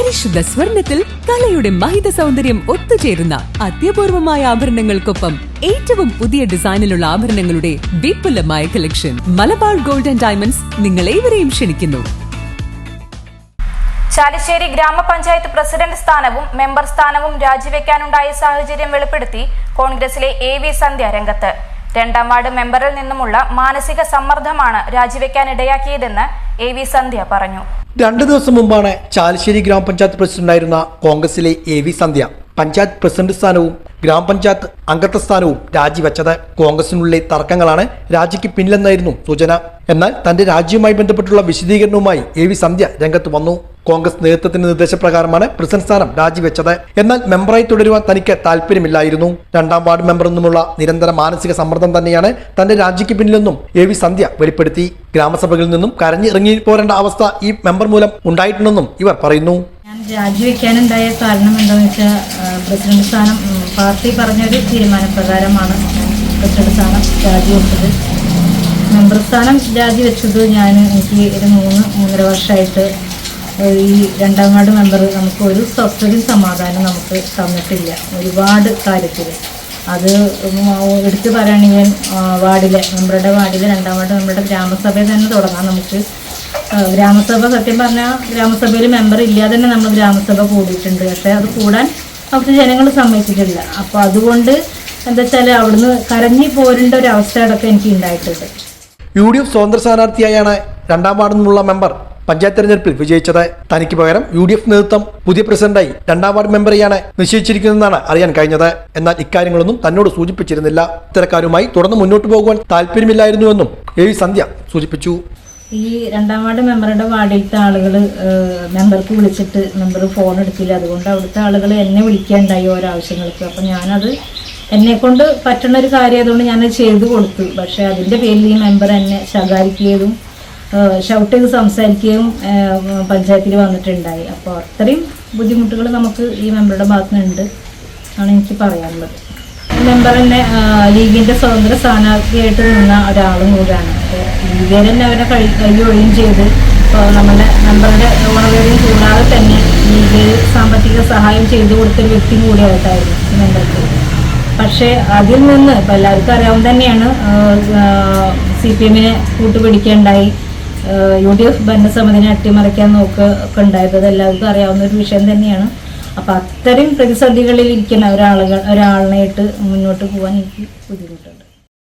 പരിശുദ്ധ സ്വർണത്തിൽ കലയുടെ മഹിത സൗന്ദര്യം ഒത്തുചേരുന്ന അത്യപൂർവമായ ആഭരണങ്ങൾക്കൊപ്പം ഏറ്റവും പുതിയ ഡിസൈനിലുള്ള ആഭരണങ്ങളുടെ വിപുലമായ collection. Malabar gold and diamonds നിങ്ങൾ ഏവരെയും ക്ഷണിക്കുന്നു. ചാലിശ്ശേരി ഗ്രാമപഞ്ചായത്ത് പ്രസിഡന്റ് സ്ഥാനവും മെമ്പർ സ്ഥാനവും രാജിവെക്കാനുണ്ടായ സാഹചര്യം വെളിപ്പെടുത്തി കോൺഗ്രസിലെ എ വി സന്ധ്യ രംഗത്ത്. രണ്ടാം വാർഡ് മെമ്പറിൽ നിന്നുമുള്ള മാനസിക സമ്മർദ്ദമാണ് രാജിവെക്കാൻ ഇടയാക്കിയതെന്ന് എ വി സന്ധ്യ പറഞ്ഞു. രണ്ടു ദിവസം മുമ്പാണ് ചാലശ്ശേരി ഗ്രാമപഞ്ചായത്ത് പ്രസിഡന്റായിരുന്ന കോൺഗ്രസിലെ A V Sandhya panchayat president സ്ഥാനവും ഗ്രാമപഞ്ചായത്ത് അംഗത്വ സ്ഥാനവും രാജിവെച്ചത്. കോൺഗ്രസിനുള്ളിലെ തർക്കങ്ങളാണ് രാജിക്ക് പിന്നിലെന്നായിരുന്നു സൂചന. എന്നാൽ തന്റെ രാജ്യവുമായി ബന്ധപ്പെട്ടുള്ള വിശദീകരണവുമായി എ വി സന്ധ്യ രംഗത്ത് വന്നു. കോൺഗ്രസ് നേതൃത്വത്തിന്റെ നിർദ്ദേശപ്രകാരമാണ് പ്രസിഡന്റ് സ്ഥാനം രാജിവെച്ചത്. എന്നാൽ മെമ്പറായി തുടരുവാൻ തനിക്ക് താല്പര്യമില്ലായിരുന്നു. രണ്ടാം വാർഡ് മെമ്പർ എന്നുമുള്ള നിരന്തര മാനസിക സമ്മർദ്ദം തന്നെയാണ് തന്റെ രാജിക്ക് പിന്നിലെന്നും എ വി സന്ധ്യ വെളിപ്പെടുത്തി. ഗ്രാമസഭകളിൽ നിന്നും കരഞ്ഞിറങ്ങി പോരേണ്ട അവസ്ഥ ഈ മെമ്പർ മൂലം ഉണ്ടായിട്ടുണ്ടെന്നും ഇവർ പറയുന്നു. രാജിവെക്കാനുണ്ടായ കാരണം എന്താണെന്ന് വെച്ചാൽ പ്രസിഡന്റ് സ്ഥാനം പാർട്ടി പറഞ്ഞൊരു തീരുമാനപ്രകാരമാണ് പ്രസിഡന്റ് സ്ഥാനം രാജിവെച്ചത്. മെമ്പർ സ്ഥാനം രാജിവെച്ചത് ഞാൻ എനിക്ക് ഒരു മൂന്ന് മൂന്നര വർഷമായിട്ട് ഈ രണ്ടാം വാർഡ് മെമ്പർ നമുക്ക് ഒരു സ്വസ്ഥതയും സമാധാനം നമുക്ക് തന്നിട്ടില്ല. ഒരുപാട് കാര്യത്തിൽ അത് എടുത്തു പറയുകയാണെങ്കിൽ വാർഡിലെ മെമ്പറുടെ വാർഡിലെ രണ്ടാം വാർഡ് മെമ്പറുടെ ഗ്രാമസഭയിൽ തന്നെ തുടങ്ങാം. നമുക്ക് ഗ്രാമസഭ സത്യം പറഞ്ഞാൽ ഗ്രാമസഭയിൽ മെമ്പർ ഇല്ലാതെ തന്നെ നമ്മൾ ഗ്രാമസഭ കൂടിയിട്ടുണ്ട്. പക്ഷേ അത് കൂടാൻ അവിടുത്തെ ജനങ്ങൾ സമ്മതിച്ചിട്ടില്ല. അപ്പോൾ അതുകൊണ്ട് എന്താ വെച്ചാൽ അവിടുന്ന് കരഞ്ഞു പോരേണ്ട ഒരു അവസ്ഥ അടക്കം എനിക്ക് ഉണ്ടായിട്ടുണ്ട് യു ഡി എഫ് സ്വതന്ത്ര സ്ഥാനാർത്ഥിയായാണ് രണ്ടാം വാർഡിൽ നിന്നുള്ള മെമ്പർ പഞ്ചായത്ത് തെരഞ്ഞെടുപ്പിൽ വിജയിച്ചത്. തനിക്ക് പകരം യു ഡി എഫ് നേതൃത്വം പുതിയ പ്രസിഡന്റായി രണ്ടാം വാർഡ് മെമ്പറെയാണ് നിശ്ചയിച്ചിരിക്കുന്നതെന്നാണ് അറിയാൻ കഴിഞ്ഞത്. എന്നാൽ ഇക്കാര്യങ്ങളൊന്നും തന്നോട് സൂചിപ്പിച്ചിരുന്നില്ല. ഇത്തരക്കാരുമായി തുടർന്ന് മുന്നോട്ട് പോകുവാൻ താല്പര്യമില്ലായിരുന്നുവെന്നും എ വി സന്ധ്യ സൂചിപ്പിച്ചു. ഈ രണ്ടാം വാർഡ് മെമ്പറുടെ വാർഡിലത്തെ ആളുകൾ മെമ്പർക്ക് വിളിച്ചിട്ട് മെമ്പർ ഫോൺ എടുക്കില്ല അതുകൊണ്ട് അവിടുത്തെ ആളുകൾ എന്നെ വിളിക്കാണ്ടായി ഓരോ ആവശ്യങ്ങൾക്ക് അപ്പം ഞാനത് എന്നെ കൊണ്ട് പറ്റുന്ന ഒരു കാര്യം അതുകൊണ്ട് ഞാനത് ചെയ്തു കൊടുത്തു. പക്ഷേ അതിന്റെ പേരിൽ ഈ മെമ്പർ എന്നെ ശകാരിക്കുകയും ഷൗട്ട് ചെയ്ത് സംസാരിക്കുകയും പഞ്ചായത്തിൽ വന്നിട്ടുണ്ടായി. അപ്പോൾ അത്രയും ബുദ്ധിമുട്ടുകൾ നമുക്ക് ഈ മെമ്പറുടെ ഭാഗത്തു നിന്നുണ്ട് ആണ് എനിക്ക് പറയാനുള്ളത്. മെമ്പർ തന്നെ ലീഗിന്റെ സ്വതന്ത്ര സ്ഥാനാർത്ഥിയായിട്ട് നിന്ന ഒരാളും കൂടിയാണ്. ലീഗർ തന്നെ അവരെ കഴി കഴിയുകയും ചെയ്ത് ഇപ്പോൾ നമ്മുടെ മെമ്പറുടെ ഉണർവേയും കൂടാതെ തന്നെ ലീഗിൽ സാമ്പത്തിക സഹായം ചെയ്തു കൊടുത്ത വ്യക്തി കൂടിയായിട്ടായിരുന്നു മെമ്പർക്ക് പക്ഷേ അതിൽ നിന്ന് ഇപ്പം എല്ലാവർക്കും അറിയാവുന്ന തന്നെയാണ് സി പി എമ്മിനെ കൂട്ടുപിടിക്കേണ്ടായി. യു ഡി എഫ് ഭരണസമിതിനെ അട്ടിമറിക്കാൻ നോക്കുക ഉണ്ടായത് എല്ലാവർക്കും അറിയാവുന്ന ഒരു വിഷയം തന്നെയാണ്. അപ്പൊ അത്തരം പ്രതിസന്ധികളിൽ ഇരിക്കുന്ന ഒരാളുകൾ ഒരാളിനായിട്ട് മുന്നോട്ട് പോകാൻ എനിക്ക് ബുദ്ധിമുട്ടുണ്ട്.